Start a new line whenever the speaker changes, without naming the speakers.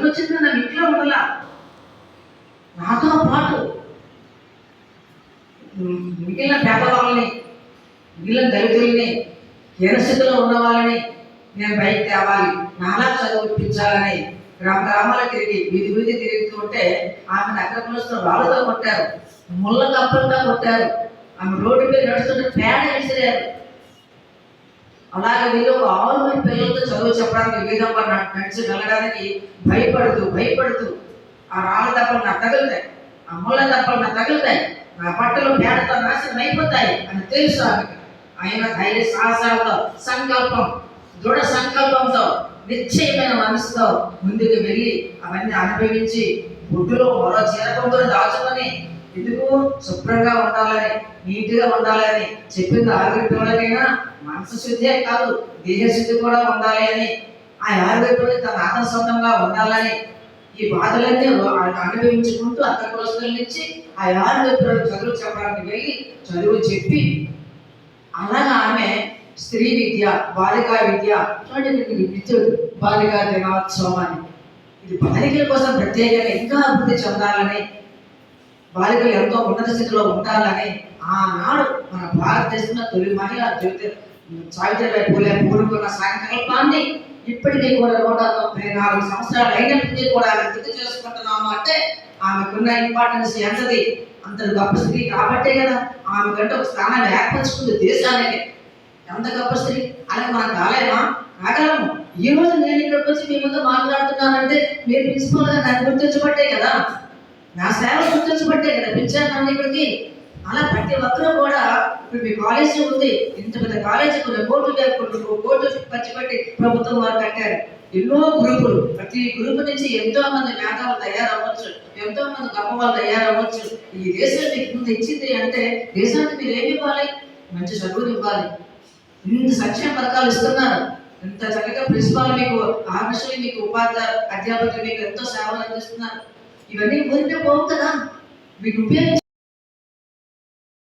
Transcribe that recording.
ఎందుకు వచ్చింది నా ఇంట్లో ఉండాల? నాతో పాటు మిగిలిన పేదవాళ్ళని మిగిలిన దళితుల్ని హీనస్థితిలో ఉన్న వాళ్ళని నేను బయట తేవాలి. నాలా చదివిపించాలని గ్రామ గ్రామాలు తిరిగి వీధి వీధి తిరుగుతుంటే ఆమె నగర పులుస్తూ రాళ్ళతో కొట్టారు. ముళ్ళ కప్పలతో కొట్టారు. ఆమె రోడ్డు మీద నడుస్తుంటే పేడ విసిరారు అలాగే వీళ్ళు ఒక ఆరు మంది పిల్లలతో చదువు చెప్పడానికి వీధంగా న- నడిచి వెళ్ళడానికి భయపడుతూ భయపడుతూ ఆ రాళ్ళ దెబ్బలు నా తగులుతాయి ఆ ముళ్ళ దెబ్బలు నా తగులుతాయి నా బట్టలు పేడతో నాశనం అయిపోతాయి అని తెలుసు ఆమెకి. ఆయన ధైర్య సాహసాలతో సంకల్పం దృఢ సంకల్పంతో నిశ్చయమైన మనసుతో ముందుకు వెళ్ళి అవన్నీ అనుభవించి బుడ్డులో మరో చీరకొంగులు దాచుకొని ఎందుకు శుభ్రంగా ఉండాలని నీట్గా ఉండాలని చెప్పింది ఆరోగ్యంలోనైనా మనసు శుద్ధే కాదు దేహశుద్ధి కూడా ఉండాలి అని. ఆ ఆరోగ్యంలో తన ఆత్మసొంతంగా ఉండాలని ఈ బాధలన్నీ అనుభవించుకుంటూ అక్కడ కులస్తుల నుంచి ఆ ఆరోగ్యంలో చదువు చెప్పడానికి వెళ్ళి చదువు చెప్పి అలాగా ఆమె స్త్రీ విద్య బాలికా విద్య ఇటువంటి విద్యుత్ బాలికా దినోత్సవం అని ఇది బాలికల కోసం ప్రత్యేకంగా ఇంకా అభివృద్ధి చెందాలని బాలికలు ఎంతో ఉన్నత స్థితిలో ఉండాలని ఆనాడు మన భారతదేశంలో తొలి మహిళ జ్యోతి సావిత్రిబాయి పూలే పూనుకున్న సంకల్పాన్ని ఇప్పటికీ కూడా నూట తొంభై నాలుగు సంవత్సరాలు అయినప్పటికీ కూడా ఆమె గుర్తు చేసుకుంటున్నాము అంటే ఆమెకున్న ఇంపార్టెన్స్ ఎంతది? అంత గొప్ప స్త్రీ కాబట్టే కదా ఆమె కంటే ఒక స్థానాన్ని ఏర్పరచుకుంది దేశానికి. ఎంత గొప్ప స్త్రీ? అలాగే మనం కాలేమా? కాగలము. ఈ రోజు నేను ఇక్కడికి వచ్చి మీ ముందు మాట్లాడుతున్నానంటే మీరు ప్రిన్సిపల్ గారు నన్ను గుర్తించబట్టే కదా. నా సేవ గుర్తించబట్టే కదా పిలిచాను నన్ను ఇక్కడికి. అలా ప్రతి ఒక్కరూ కూడా ఇప్పుడు మీ కాలేజీ ఉంది. ఇంత పెద్ద కాలేజీ కొన్ని కోట్లు కొన్ని కోట్లు ఖర్చు ప్రభుత్వం వారు కట్టారు. ఎన్నో గ్రూపులు. ప్రతి గ్రూప్ నుంచి ఎంతో మంది మేధావులు తయారవ్వచ్చు. ఎంతో మంది గొప్ప వాళ్ళు తయారవ్వచ్చు. ఈ దేశం మీకు ముందు ఇచ్చింది అంటే దేశానికి మీరు ఏమి ఇవ్వాలి? మంచి చదువులు ఇవ్వాలి. ఇంత సంక్షేమ పథకాలు ఇస్తున్నారు. ఇంత చక్కగా ప్రిన్సిపాల్ మీకు ఆఫీసులు మీకు ఉపాధ్యాయ అధ్యాపకులు మీకు ఎంతో సేవలు అందిస్తున్నారు. ఇవన్నీ ఊరికే పోవు కదా. వీటిని ఉపయోగించి